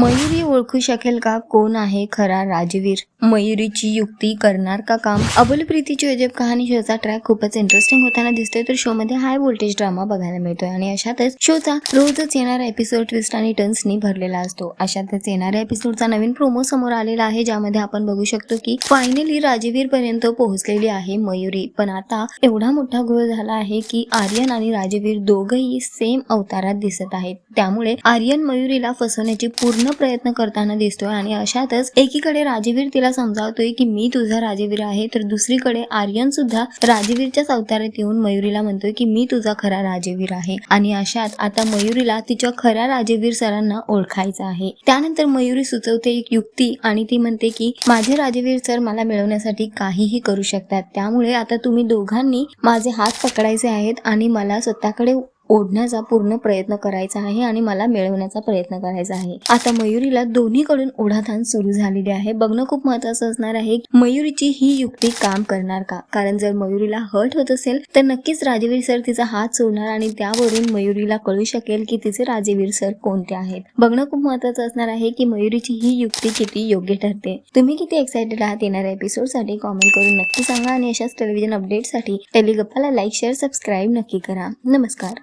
मयुरी ओळखू शकेल का? कोण आहे खरा राजवीर? मयुरीची युक्ती करणार का काम? अबोल प्रीतीची अजब कहाणी शोचा ट्रॅक खूपच इंटरेस्टिंग होताना दिसतोय. तर शो मध्ये हाय व्होल्टेज ड्रामा बघायला मिळतोय आणि अशातच शोचा रोजच येणारा एपिसोड ट्विस्ट आणि टर्न्सनी भरलेला असतो. अशातच येणाऱ्या एपिसोडचा नवीन प्रोमो समोर आलेला आहे ज्यामध्ये आपण बघू शकतो की फायनली राजवीर पर्यंत पोहोचलेली आहे मयुरी. पण आता एवढा मोठा घोळ झाला आहे की आर्यन आणि राजवीर दोघही सेम अवतारात दिसत आहेत. त्यामुळे आर्यन मयुरीला फसवण्याचे पूर्ण प्रयत्न करताना दिसतोय आणि अशातच एकीकडे राजवीर तिला समजावतोय की मी तुझा राजवीर आहे तर दुसरीकडे आर्यन सुद्धा राजवीरच्याच अवतारात येऊन मयुरीला म्हणतोय की मी तुझा खरा राजवीर आहे. आणि अशात आता मयुरीला तिच्या खऱ्या राजवीर सरांना ओळखायचं आहे. त्यानंतर मयुरी सुचवते एक युक्ती आणि ती म्हणते की माझे राजवीर सर मला मिळवण्यासाठी काहीही करू शकतात. त्यामुळे आता तुम्ही दोघांनी माझे हात पकडायचे आहेत आणि मला स्वतःकडे ओढण्याचा पूर्ण प्रयत्न करायचा आहे आणि मला मिळवण्याचा प्रयत्न करायचा आहे. आता मयुरीला दोन्हीकडून ओढाताण सुरू झालेली आहे. बघणं खूप महत्वाचं असणार आहे मयुरीची ही युक्ती काम करणार का? कारण जर मयुरीला हर्ट होत असेल तर नक्कीच राजवीर सर तिचा हात सोडणार आणि त्यावरून मयुरीला कळू शकेल की तिचे राजवीर सर कोणते आहेत. बघणं खूप महत्वाचं असणार आहे की मयुरीची ही युक्ती किती योग्य ठरते. तुम्ही किती एक्साइटेड आहात येणाऱ्या एपिसोडसाठी कॉमेंट करून नक्की सांगा आणि अशाच टेलिव्हिजन अपडेटसाठी टेलिगप्पाला लाईक शेअर सबस्क्राईब नक्की करा. नमस्कार.